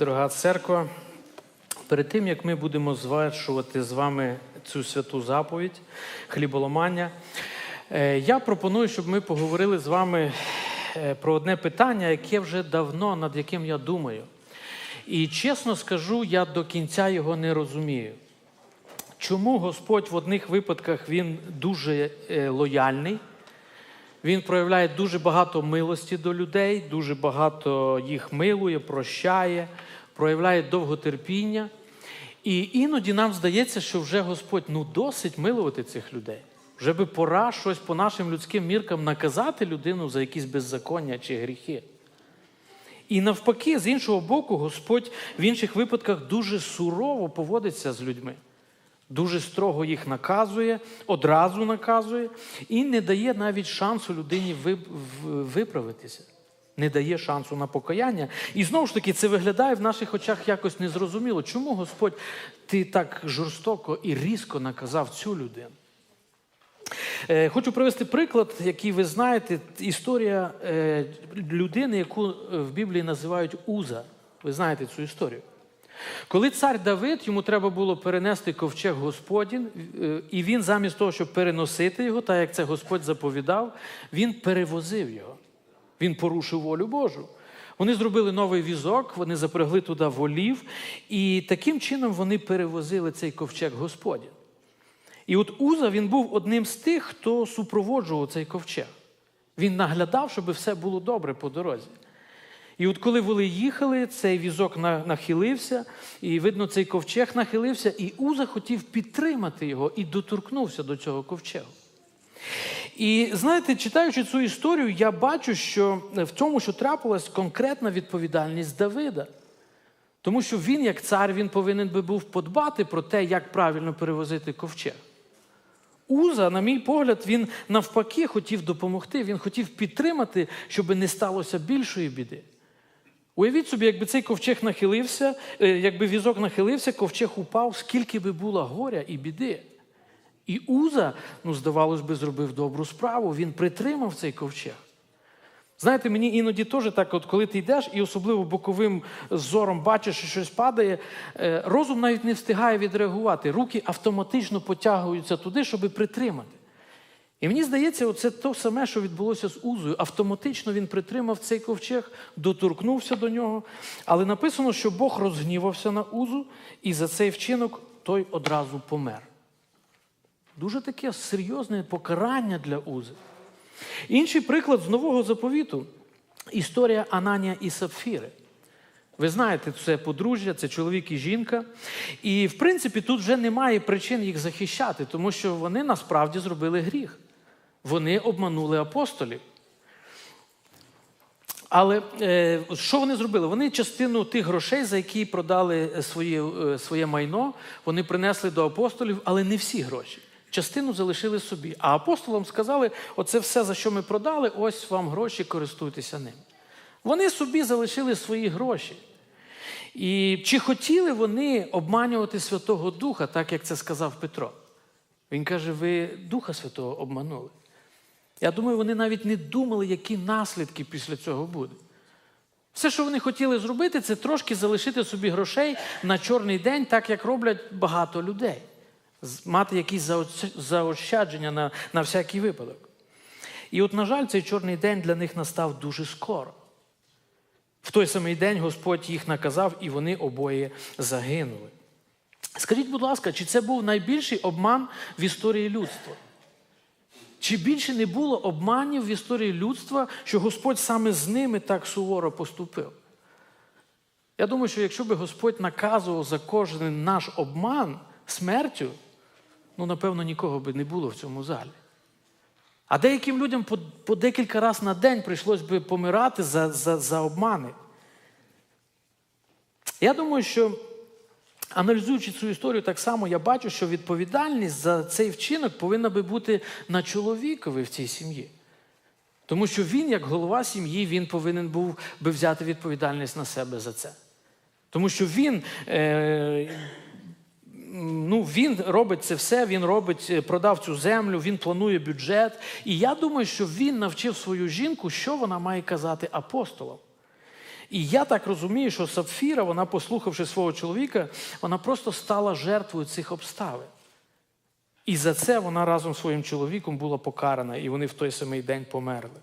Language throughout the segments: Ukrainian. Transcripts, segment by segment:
дорога церква. Перед тим, як ми будемо звершувати з вами цю святу заповідь хліболомання, е, я пропоную, щоб ми поговорили з вами е, про одне питання, яке вже давно над яким я думаю. І чесно скажу, я до кінця його не розумію. Чому Господь в одних випадках він дуже е, лояльний? Він проявляє дуже багато милості до людей, дуже багато їх милує, прощає, проявляє довготерпіння. І іноді нам здається, що вже Господь ну досить милувати цих людей. Вже би пора щось по нашим людським міркам наказати людину за якісь беззаконня чи гріхи. І навпаки, з іншого боку, Господь в інших випадках дуже сурово поводиться з людьми. Дуже строго їх наказує, одразу наказує і не дає навіть шансу людині виправитися, не дає шансу на покаяння. І знову ж таки, це виглядає в наших очах якось незрозуміло. Чому Господь ти так жорстоко і різко наказав цю людину? Е, Хочу привести приклад, який ви знаєте, історія е, людини, яку е, в Біблії називають Уза. Ви знаєте цю історію. Коли цар Давид, йому треба було перенести ковчег Господін, е, і він замість того, щоб переносити його, так як це Господь заповідав, він перевозив його. Він порушив волю Божу. Вони зробили новий візок, вони запрягли туди волів, і таким чином вони перевозили цей ковчег Господін. І от Уза він був одним з тих, хто супроводжував цей ковчег. Він наглядав, щоб все було добре по дорозі. І от коли вони їхали, цей візок нахилився, і видно, цей ковчег нахилився, і Уза хотів підтримати його і доторкнувся до цього ковчегу. І знаєте, читаючи цю історію, я бачу, що в тому, що трапилась конкретна відповідальність Давида. Тому що він, як цар, він повинен би був подбати про те, як правильно перевозити ковчег. Уза, на мій погляд, він навпаки хотів допомогти, він хотів підтримати, щоб не сталося більшої біди. Уявіть собі, якби цей ковчег нахилився, е, якби візок нахилився, ковчег упав, скільки би було горя і біди. І Уза, ну, здавалось би, зробив добру справу, він притримав цей ковчег. Знаєте, мені іноді теж так, от коли ти йдеш і особливо боковим зором бачиш, що щось падає, е, розум навіть не встигає відреагувати. Руки автоматично потягуються туди, щоб притримати. І мені здається, це те саме, що відбулося з Узою. Автоматично він притримав цей ковчег, доторкнувся до нього. Але написано, що Бог розгнівався на Узу, і за цей вчинок той одразу помер. Дуже таке серйозне покарання для Узи. Інший приклад з нового заповіту історія Ананія і Сапфіри. Ви знаєте, це подружжя, це чоловік і жінка. І, в принципі, тут вже немає причин їх захищати, тому що вони насправді зробили гріх. Вони обманули апостолів. Але е, що вони зробили? Вони частину тих грошей, за які продали своє, е, своє майно, вони принесли до апостолів, але не всі гроші. Частину залишили собі. А апостолам сказали: оце все, за що ми продали, ось вам гроші, користуйтеся ним. Вони собі залишили свої гроші. І чи хотіли вони обманювати Святого Духа, так як це сказав Петро? Він каже: ви Духа Святого обманули. Я думаю, вони навіть не думали, які наслідки після цього будуть. Все, що вони хотіли зробити, це трошки залишити собі грошей на чорний день, так як роблять багато людей. Мати якісь заощадження на, на всякий випадок. І от, на жаль, цей чорний день для них настав дуже скоро. В той самий день Господь їх наказав, і вони обоє загинули. Скажіть, будь ласка, чи це був найбільший обман в історії людства? Чи більше не було обманів в історії людства, що Господь саме з ними так суворо поступив? Я думаю, що якщо би Господь наказував за кожен наш обман смертю, ну, напевно, нікого би не було в цьому залі. А деяким людям по, по декілька разів на день прийшлось би помирати за, за, за обмани. Я думаю, що аналізуючи цю історію, так само я бачу, що відповідальність за цей вчинок повинна би бути на чоловікові в цій сім'ї. Тому що він, як голова сім'ї, він повинен був би взяти відповідальність на себе за це. Тому що він, е, ну, він робить це все, він робить, е, продав цю землю, він планує бюджет. І я думаю, що він навчив свою жінку, що вона має казати апостолам. І я так розумію, що Сапфіра, вона, послухавши свого чоловіка, вона просто стала жертвою цих обставин. І за це вона разом з своїм чоловіком була покарана, і вони в той самий день померли.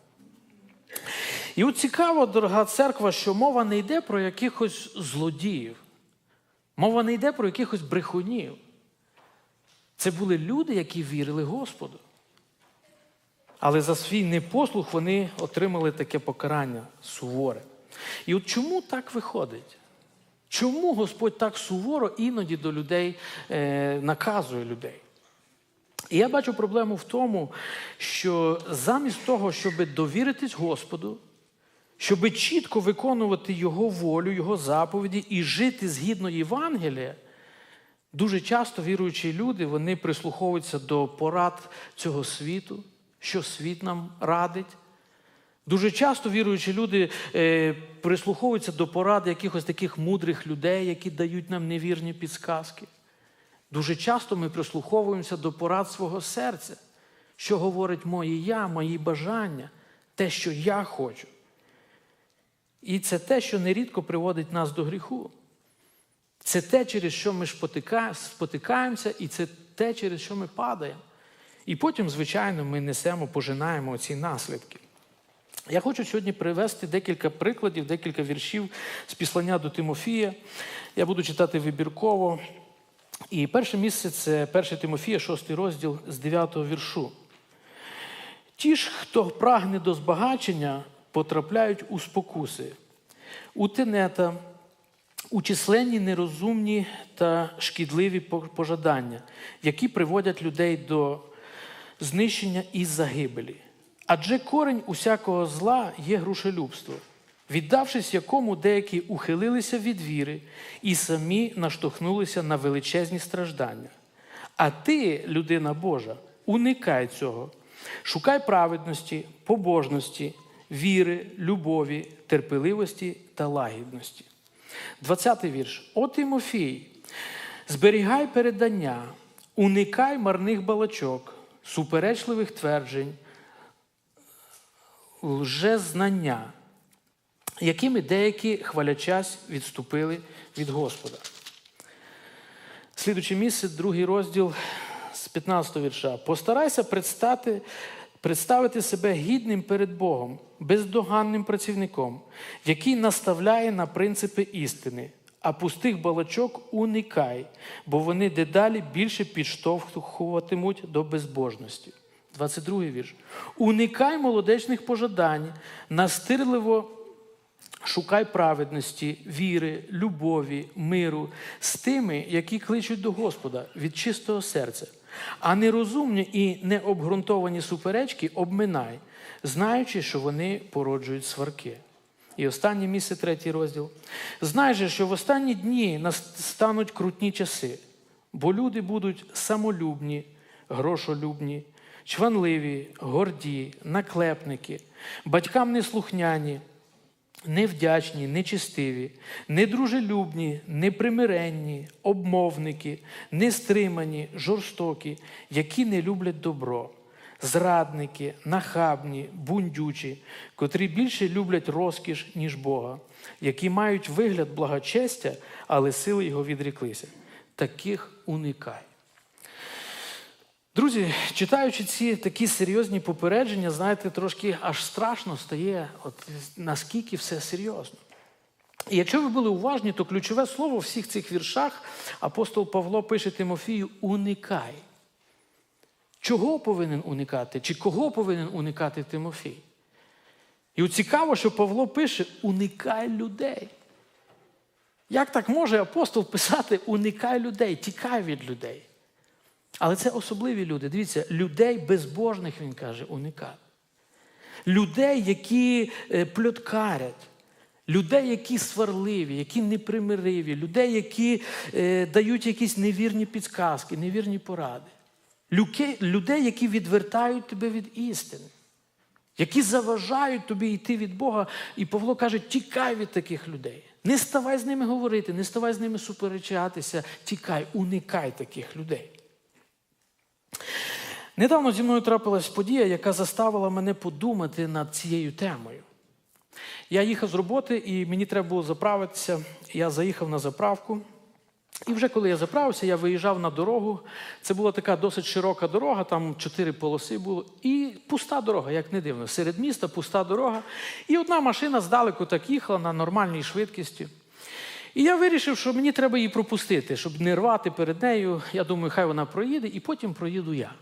І от цікаво, дорога церква, що мова не йде про якихось злодіїв, мова не йде про якихось брехунів. Це були люди, які вірили Господу. Але за свій непослух вони отримали таке покарання суворе. І от чому так виходить? Чому Господь так суворо іноді до людей е, наказує людей? І я бачу проблему в тому, що замість того, щоб довіритись Господу, щоб чітко виконувати Його волю, Його заповіді і жити згідно Євангелія, дуже часто віруючі люди вони прислуховуються до порад цього світу, що світ нам радить. Дуже часто віруючі люди е, прислуховуються до порад якихось таких мудрих людей, які дають нам невірні підсказки. Дуже часто ми прислуховуємося до порад свого серця, що говорить моє я, мої бажання, те, що я хочу. І це те, що нерідко приводить нас до гріху. Це те, через що ми спотикаємося, і це те, через що ми падаємо. І потім, звичайно, ми несемо, пожинаємо ці наслідки. Я хочу сьогодні привести декілька прикладів, декілька віршів з післання до Тимофія. Я буду читати вибірково. І перше місце це 1 Тимофія, 6 розділ з 9 віршу. Ті ж, хто прагне до збагачення, потрапляють у спокуси, у тенета, у численні нерозумні та шкідливі пожадання, які приводять людей до знищення і загибелі. Адже корень усякого зла є грушелюбство, віддавшись якому деякі ухилилися від віри і самі наштовхнулися на величезні страждання. А ти, людина Божа, уникай цього, шукай праведності, побожності, віри, любові, терпеливості та лагідності. 20-й вірш. О Тимофій, зберігай передання, уникай марних балачок, суперечливих тверджень, лжезнання, якими деякі хвалячась відступили від Господа. Слідуче місце, другий розділ з 15 вірша. Постарайся предстати, представити себе гідним перед Богом, бездоганним працівником, який наставляє на принципи істини, а пустих балачок уникай, бо вони дедалі більше підштовхуватимуть до безбожності. 22 вірш. Уникай молодечних пожадань, настирливо шукай праведності, віри, любові, миру з тими, які кличуть до Господа від чистого серця, а нерозумні і необґрунтовані суперечки обминай, знаючи, що вони породжують сварки. І останнє місце, третій розділ. Знай же, що в останні дні настануть крутні часи, бо люди будуть самолюбні, грошолюбні чванливі, горді, наклепники, батькам неслухняні, невдячні, нечистиві, недружелюбні, непримиренні, обмовники, нестримані, жорстокі, які не люблять добро. Зрадники, нахабні, бундючі, котрі більше люблять розкіш, ніж Бога, які мають вигляд благочестя, але сили його відріклися. Таких уникай. Друзі, читаючи ці такі серйозні попередження, знаєте, трошки аж страшно стає, от наскільки все серйозно. І якщо ви були уважні, то ключове слово в всіх цих віршах апостол Павло пише Тимофію уникай. Чого повинен уникати? Чи кого повинен уникати Тимофій? І цікаво, що Павло пише: уникай людей. Як так може апостол писати уникай людей, тікай від людей? Але це особливі люди. Дивіться, людей безбожних, він каже, уникати. Людей, які е, пльоткарять, людей, які сварливі, які непримириві, людей, які е, дають якісь невірні підсказки, невірні поради. Людей, які відвертають тебе від істини, які заважають тобі йти від Бога. І Павло каже, тікай від таких людей. Не ставай з ними говорити, не ставай з ними суперечатися, тікай, уникай таких людей. Недавно зі мною трапилась подія, яка заставила мене подумати над цією темою. Я їхав з роботи, і мені треба було заправитися. Я заїхав на заправку. І вже коли я заправився, я виїжджав на дорогу. Це була така досить широка дорога, там чотири полоси було. І пуста дорога, як не дивно. Серед міста пуста дорога. І одна машина здалеку так їхала на нормальній швидкості. І я вирішив, що мені треба її пропустити, щоб не рвати перед нею. Я думаю, хай вона проїде, і потім проїду я.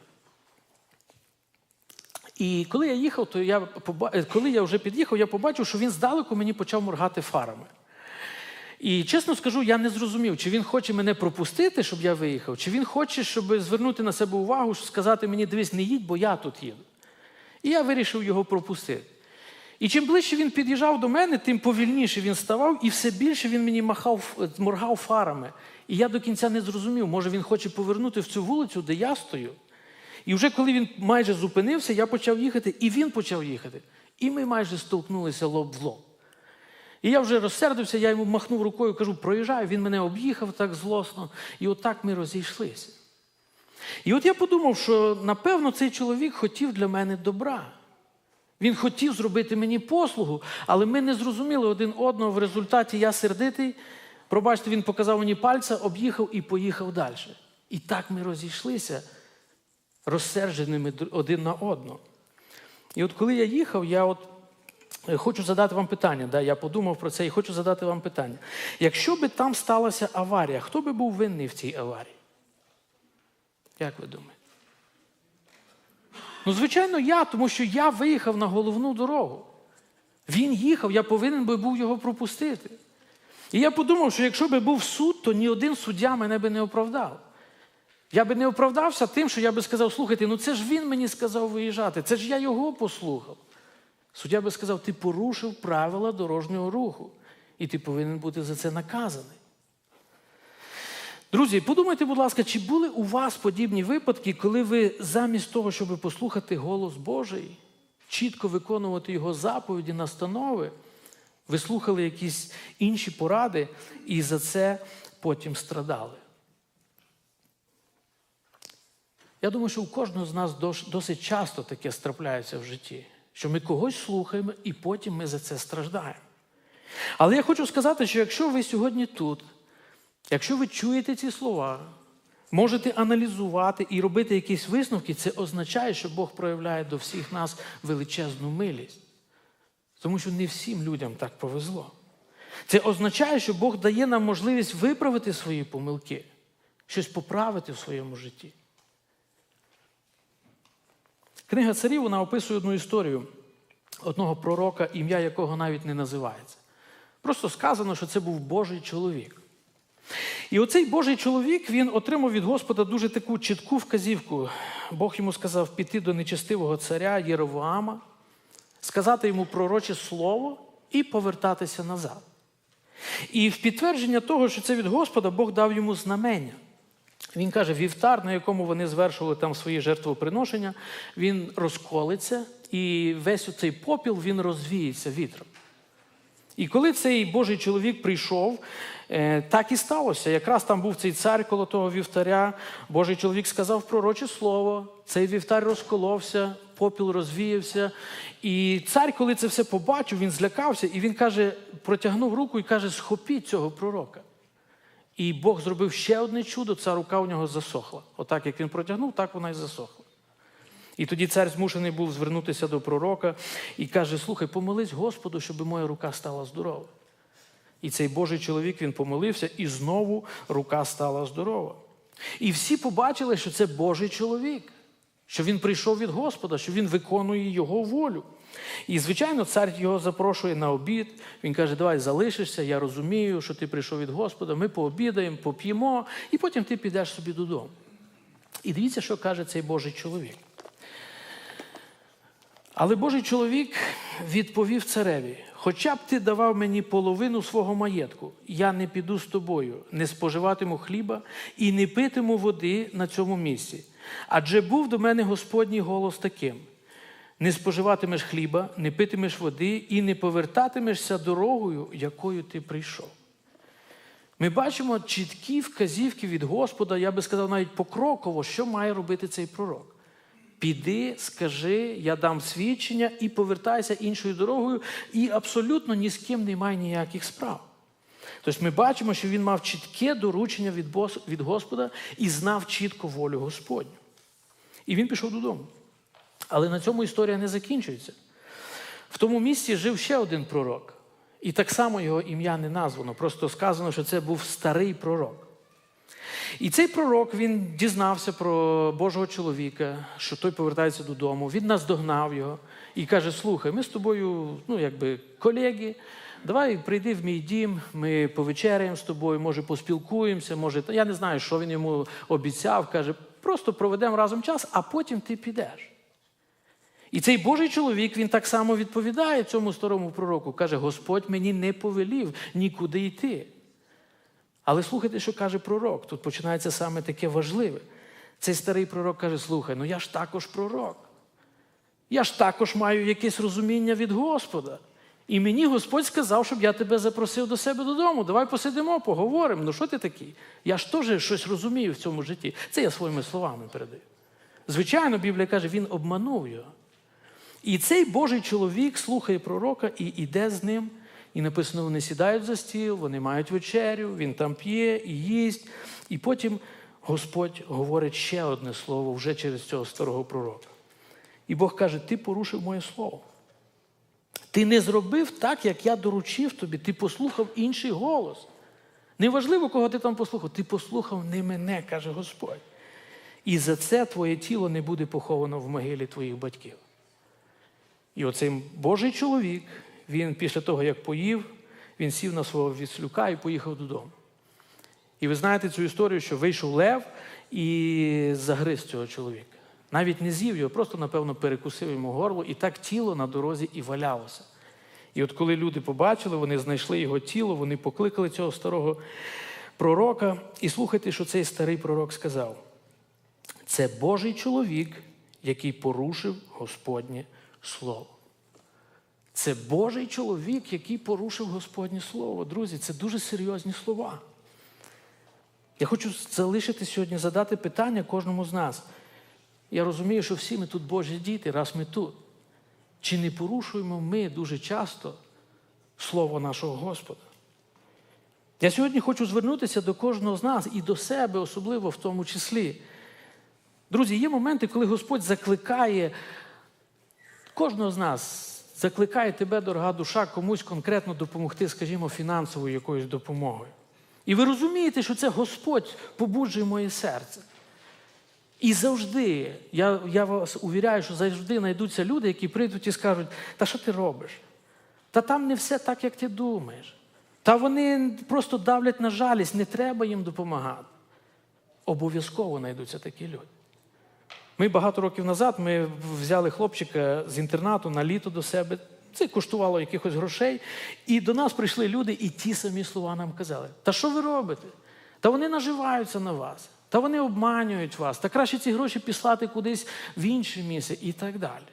І коли я їхав, то я е, коли я вже під'їхав, я побачив, що він здалеку мені почав моргати фарами. І чесно скажу, я не зрозумів, чи він хоче мене пропустити, щоб я виїхав, чи він хоче, щоб звернути на себе увагу, щоб сказати мені, дивись, не їдь, бо я тут їду. І я вирішив його пропустити. І чим ближче він під'їжджав до мене, тим повільніше він ставав, і все більше він мені махав, моргав фарами. І я до кінця не зрозумів, може він хоче повернути в цю вулицю, де я стою. І вже коли він майже зупинився, я почав їхати, і він почав їхати. І ми майже столкнулися лоб в лоб. І я вже розсердився, я йому махнув рукою, кажу, проїжджай, він мене об'їхав так злосно. І отак ми розійшлися. І от я подумав, що напевно цей чоловік хотів для мене добра. Він хотів зробити мені послугу, але ми не зрозуміли один одного. В результаті я сердитий. Пробачте, він показав мені пальця, об'їхав і поїхав далі. І так ми розійшлися, розсерженими один на одного. І от коли я їхав, я от е, хочу задати вам питання. Да? Я подумав про це і хочу задати вам питання. Якщо би там сталася аварія, хто би був винний в цій аварії? Як ви думаєте? Ну, звичайно, я, тому що я виїхав на головну дорогу. Він їхав, я повинен би був його пропустити. І я подумав, що якщо би був суд, то ні один суддя мене би не оправдав. Я би не оправдався тим, що я би сказав, слухайте, ну це ж він мені сказав виїжджати, це ж я його послухав. Суддя би сказав, ти порушив правила дорожнього руху, і ти повинен бути за це наказаний. Друзі, подумайте, будь ласка, чи були у вас подібні випадки, коли ви замість того, щоб послухати голос Божий, чітко виконувати його заповіді, настанови, ви слухали якісь інші поради і за це потім страдали? Я думаю, що у кожного з нас досить часто таке страпляється в житті, що ми когось слухаємо і потім ми за це страждаємо. Але я хочу сказати, що якщо ви сьогодні тут, якщо ви чуєте ці слова, можете аналізувати і робити якісь висновки, це означає, що Бог проявляє до всіх нас величезну милість. Тому що не всім людям так повезло. Це означає, що Бог дає нам можливість виправити свої помилки, щось поправити в своєму житті. Книга царів вона описує одну історію одного пророка, ім'я якого навіть не називається. Просто сказано, що це був Божий чоловік. І оцей Божий чоловік він отримав від Господа дуже таку чітку вказівку. Бог йому сказав піти до нечестивого царя Єровоама, сказати йому пророче слово і повертатися назад. І в підтвердження того, що це від Господа, Бог дав йому знамення. Він каже, вівтар, на якому вони звершували там свої жертвоприношення, він розколиться, і весь цей попіл він розвіється вітром. І коли цей Божий чоловік прийшов, е, так і сталося. Якраз там був цей цар коло того вівтаря. Божий чоловік сказав пророче слово, цей вівтар розколовся, попіл розвіявся. І цар, коли це все побачив, він злякався, і він каже, протягнув руку і каже: схопіть цього пророка. І Бог зробив ще одне чудо, ця рука у нього засохла. Отак, як він протягнув, так вона і засохла. І тоді цар змушений був звернутися до пророка і каже: Слухай, помолись Господу, щоб моя рука стала здорова. І цей Божий чоловік він помолився, і знову рука стала здорова. І всі побачили, що це Божий чоловік, що він прийшов від Господа, що він виконує його волю. І, звичайно, цар його запрошує на обід. Він каже, давай залишишся, я розумію, що ти прийшов від Господа, ми пообідаємо, поп'ємо, і потім ти підеш собі додому. І дивіться, що каже цей Божий чоловік. Але Божий чоловік відповів цареві: хоча б ти давав мені половину свого маєтку, я не піду з тобою, не споживатиму хліба і не питиму води на цьому місці. Адже був до мене Господній голос таким не споживатимеш хліба, не питимеш води і не повертатимешся дорогою, якою ти прийшов. Ми бачимо чіткі вказівки від Господа, я би сказав, навіть покроково, що має робити цей пророк. піди, скажи, я дам свідчення і повертайся іншою дорогою, і абсолютно ні з ким не має ніяких справ. Тобто ми бачимо, що він мав чітке доручення від Господа і знав чітко волю Господню. І він пішов додому. Але на цьому історія не закінчується. В тому місці жив ще один пророк. І так само його ім'я не названо. Просто сказано, що це був старий пророк. І цей пророк він дізнався про Божого чоловіка, що той повертається додому. Він наздогнав його і каже: Слухай, ми з тобою, ну якби колеги, давай прийди в мій дім, ми повечеряємо з тобою, може, поспілкуємося, може, я не знаю, що він йому обіцяв. Каже, просто проведемо разом час, а потім ти підеш. І цей Божий чоловік він так само відповідає цьому старому пророку. Каже: Господь мені не повелів нікуди йти. Але слухайте, що каже пророк. Тут починається саме таке важливе. Цей старий пророк каже: слухай, ну я ж також пророк. Я ж також маю якесь розуміння від Господа. І мені Господь сказав, щоб я тебе запросив до себе додому. Давай посидимо, поговоримо. Ну що ти такий? Я ж теж щось розумію в цьому житті. Це я своїми словами передаю. Звичайно, Біблія каже, він обманув його. І цей Божий чоловік слухає пророка і йде з ним. І написано, вони сідають за стіл, вони мають вечерю, він там п'є і їсть. І потім Господь говорить ще одне слово вже через цього старого пророка. І Бог каже: Ти порушив моє слово. Ти не зробив так, як я доручив тобі. Ти послухав інший голос. Неважливо, кого ти там послухав, ти послухав не мене, каже Господь. І за це твоє тіло не буде поховано в могилі твоїх батьків. І оцей Божий чоловік, він після того, як поїв, він сів на свого віслюка і поїхав додому. І ви знаєте цю історію, що вийшов лев і загриз цього чоловіка. Навіть не з'їв його, просто, напевно, перекусив йому горло, і так тіло на дорозі і валялося. І от коли люди побачили, вони знайшли його тіло, вони покликали цього старого пророка. І слухайте, що цей старий пророк сказав: це Божий чоловік, який порушив Господнє Слово. Це Божий чоловік, який порушив Господнє Слово. Друзі, це дуже серйозні слова. Я хочу залишити сьогодні, задати питання кожному з нас. Я розумію, що всі ми тут Божі діти, раз ми тут. Чи не порушуємо ми дуже часто Слово нашого Господа? Я сьогодні хочу звернутися до кожного з нас і до себе, особливо в тому числі. Друзі, є моменти, коли Господь закликає кожного з нас, закликає тебе, дорога душа, комусь конкретно допомогти, скажімо, фінансовою якоюсь допомогою. І ви розумієте, що це Господь побуджує моє серце. І завжди, я, я вас увіряю, що завжди знайдуться люди, які прийдуть і скажуть, та що ти робиш? Та там не все так, як ти думаєш. Та вони просто давлять на жалість, не треба їм допомагати. Обов'язково знайдуться такі люди. Ми багато років назад ми взяли хлопчика з інтернату на літо до себе. Це коштувало якихось грошей. І до нас прийшли люди, і ті самі слова нам казали: Та що ви робите? Та вони наживаються на вас, та вони обманюють вас, та краще ці гроші післати кудись в інше місце і так далі.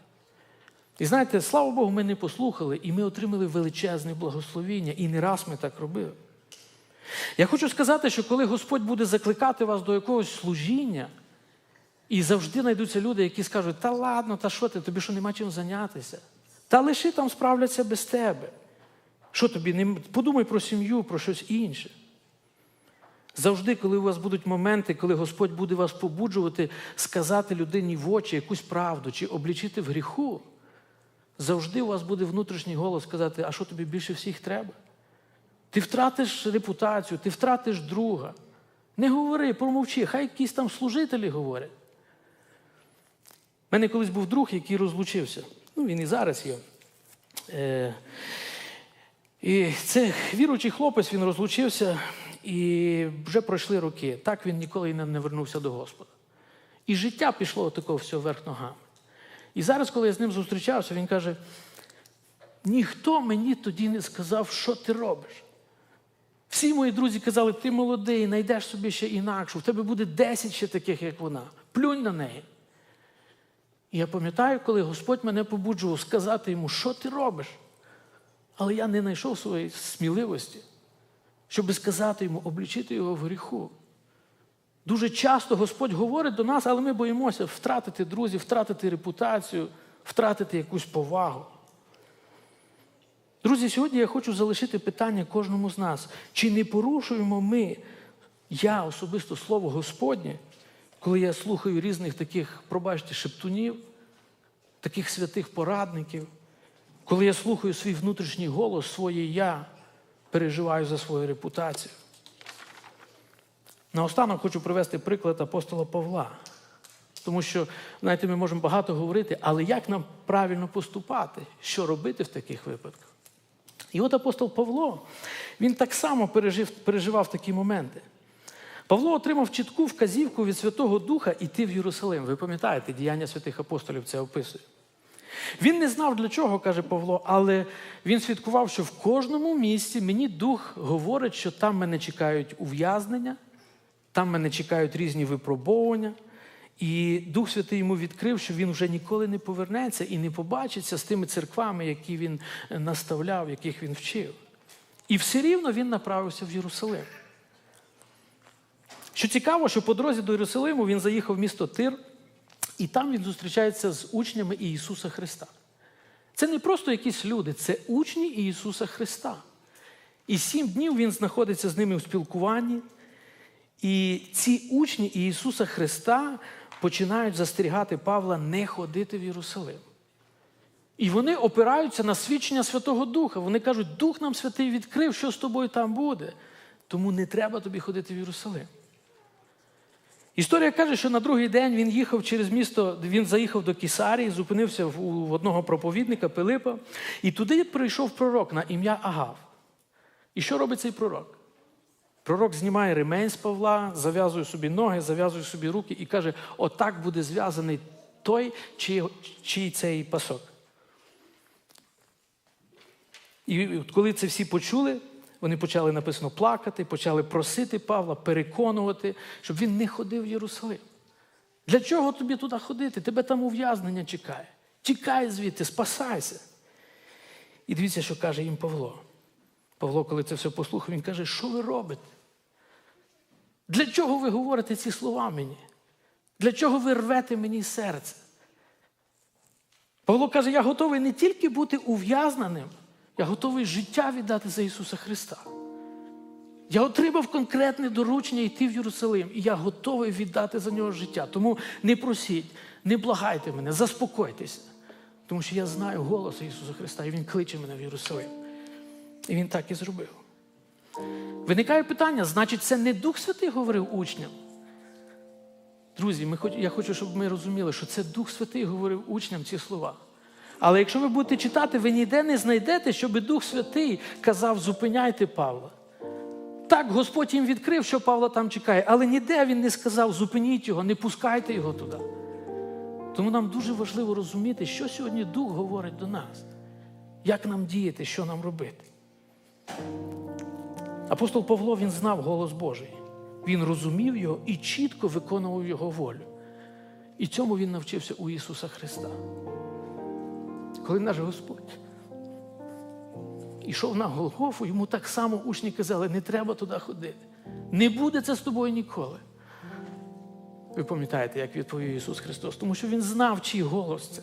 І знаєте, слава Богу, ми не послухали, і ми отримали величезне благословіння, і не раз ми так робили. Я хочу сказати, що коли Господь буде закликати вас до якогось служіння, і завжди знайдуться люди, які скажуть, та ладно, та що ти, тобі що нема чим зайнятися? Та лиши там справляться без тебе. Що тобі? Не... Подумай про сім'ю, про щось інше. Завжди, коли у вас будуть моменти, коли Господь буде вас побуджувати, сказати людині в очі якусь правду чи облічити в гріху, завжди у вас буде внутрішній голос сказати, а що тобі більше всіх треба? Ти втратиш репутацію, ти втратиш друга. Не говори, промовчи, хай якісь там служителі говорять. Мене колись був друг, який розлучився. Ну, він і зараз є. Е, і це віруючий хлопець, він розлучився, і вже пройшли роки. Так він ніколи не вернувся до Господа. І життя пішло такого всього вверх ногами. І зараз, коли я з ним зустрічався, він каже: ніхто мені тоді не сказав, що ти робиш. Всі мої друзі казали, ти молодий, знайдеш собі ще інакшу, в тебе буде 10 ще таких, як вона. Плюнь на неї. І я пам'ятаю, коли Господь мене побуджував сказати йому, що ти робиш. Але я не знайшов своєї сміливості, щоб сказати йому, облічити його в гріху. Дуже часто Господь говорить до нас, але ми боїмося втратити друзів, втратити репутацію, втратити якусь повагу. Друзі, сьогодні я хочу залишити питання кожному з нас. Чи не порушуємо ми, я особисто слово Господнє, коли я слухаю різних таких, пробачте, шептунів, таких святих порадників, коли я слухаю свій внутрішній голос, своє я, переживаю за свою репутацію. Наостанок хочу привести приклад апостола Павла. Тому що, знаєте, ми можемо багато говорити, але як нам правильно поступати, що робити в таких випадках? І от апостол Павло, він так само пережив, переживав такі моменти. Павло отримав чітку вказівку від Святого Духа йти в Єрусалим. Ви пам'ятаєте, діяння святих апостолів це описує. Він не знав для чого, каже Павло, але він свідкував, що в кожному місці мені дух говорить, що там мене чекають ув'язнення, там мене чекають різні випробовування. І Дух Святий йому відкрив, що він вже ніколи не повернеться і не побачиться з тими церквами, які він наставляв, яких він вчив. І все рівно він направився в Єрусалим. Що цікаво, що по дорозі до Єрусалиму він заїхав в місто Тир, і там він зустрічається з учнями Ісуса Христа. Це не просто якісь люди, це учні Ісуса Христа. І сім днів він знаходиться з ними у спілкуванні. І ці учні Ісуса Христа починають застерігати Павла не ходити в Єрусалим. І вони опираються на свідчення Святого Духа. Вони кажуть, Дух нам святий відкрив, що з тобою там буде. Тому не треба тобі ходити в Єрусалим. Історія каже, що на другий день він їхав через місто, він заїхав до Кісарії, зупинився в одного проповідника Пилипа, і туди прийшов пророк на ім'я Агав. І що робить цей пророк? Пророк знімає ремень з Павла, зав'язує собі ноги, зав'язує собі руки і каже: отак буде зв'язаний той, чий, чий цей пасок. І коли це всі почули, вони почали написано плакати, почали просити Павла, переконувати, щоб він не ходив в Єрусалим. Для чого тобі туди ходити? Тебе там ув'язнення чекає. Тікай звідти, спасайся. І дивіться, що каже їм Павло. Павло, коли це все послухав, він каже, що ви робите? Для чого ви говорите ці слова мені? Для чого ви рвете мені серце? Павло каже, я готовий не тільки бути ув'язненим, я готовий життя віддати за Ісуса Христа. Я отримав конкретне доручення йти в Єрусалим, і я готовий віддати за нього життя. Тому не просіть, не благайте мене, заспокойтеся. Тому що я знаю голос Ісуса Христа, і Він кличе мене в Єрусалим. І він так і зробив. Виникає питання, значить, це не Дух Святий говорив учням. Друзі, ми я хочу, щоб ми розуміли, що це Дух Святий говорив учням ці слова. Але якщо ви будете читати, ви ніде не знайдете, щоб Дух Святий казав, зупиняйте Павла. Так, Господь їм відкрив, що Павла там чекає, але ніде він не сказав, зупиніть його, не пускайте його туди. Тому нам дуже важливо розуміти, що сьогодні Дух говорить до нас, як нам діяти, що нам робити. Апостол Павло він знав голос Божий. Він розумів його і чітко виконував його волю. І цьому він навчився у Ісуса Христа. Коли наш Господь ішов на Голгофу, йому так само учні казали, не треба туди ходити. Не буде це з тобою ніколи. Ви пам'ятаєте, як відповів Ісус Христос, тому що Він знав, чий голос це.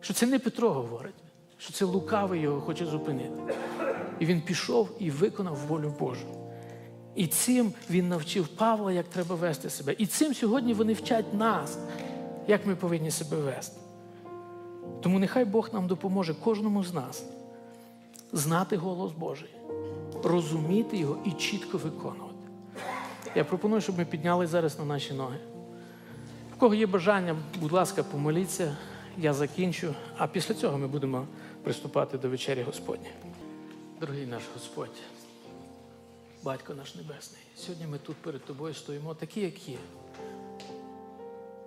Що це не Петро говорить, що це лукавий його хоче зупинити. І він пішов і виконав волю Божу. І цим він навчив Павла, як треба вести себе. І цим сьогодні вони вчать нас, як ми повинні себе вести. Тому нехай Бог нам допоможе кожному з нас знати голос Божий, розуміти його і чітко виконувати. Я пропоную, щоб ми підняли зараз на наші ноги. В кого є бажання, будь ласка, помоліться, я закінчу, а після цього ми будемо приступати до вечері Господні. Дорогий наш Господь, Батько наш Небесний, сьогодні ми тут перед Тобою стоїмо, такі, як є.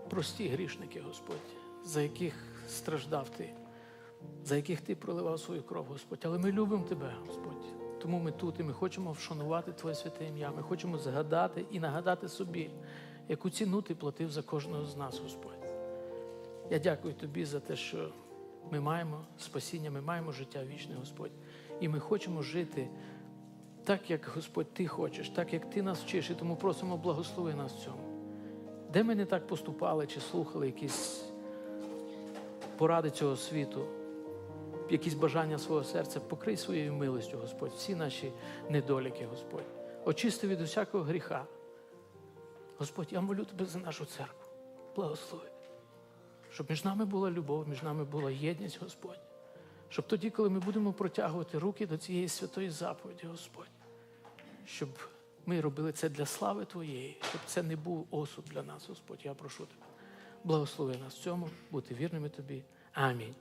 Прості грішники, Господь, за яких страждав Ти, за яких Ти проливав свою кров, Господь. Але ми любимо Тебе, Господь. Тому ми тут і ми хочемо вшанувати Твоє святе ім'я. Ми хочемо згадати і нагадати собі, яку ціну Ти платив за кожного з нас, Господь. Я дякую Тобі за те, що ми маємо спасіння, ми маємо життя вічне, Господь. І ми хочемо жити так, як Господь Ти хочеш, так як Ти нас вчиш, і тому просимо благослови нас в цьому. Де ми не так поступали чи слухали якісь поради цього світу, якісь бажання свого серця, покрий своєю милостю, Господь, всі наші недоліки, Господь. Очисти від усякого гріха. Господь, я молю тебе за нашу церкву. Благослови. Щоб між нами була любов, між нами була єдність, Господь. Щоб тоді, коли ми будемо протягувати руки до цієї святої заповіді, Господь, щоб ми робили це для слави Твоєї, щоб це не був осуд для нас, Господь. Я прошу тебе. Благослови нас в цьому, бути вірними Тобі. Амінь.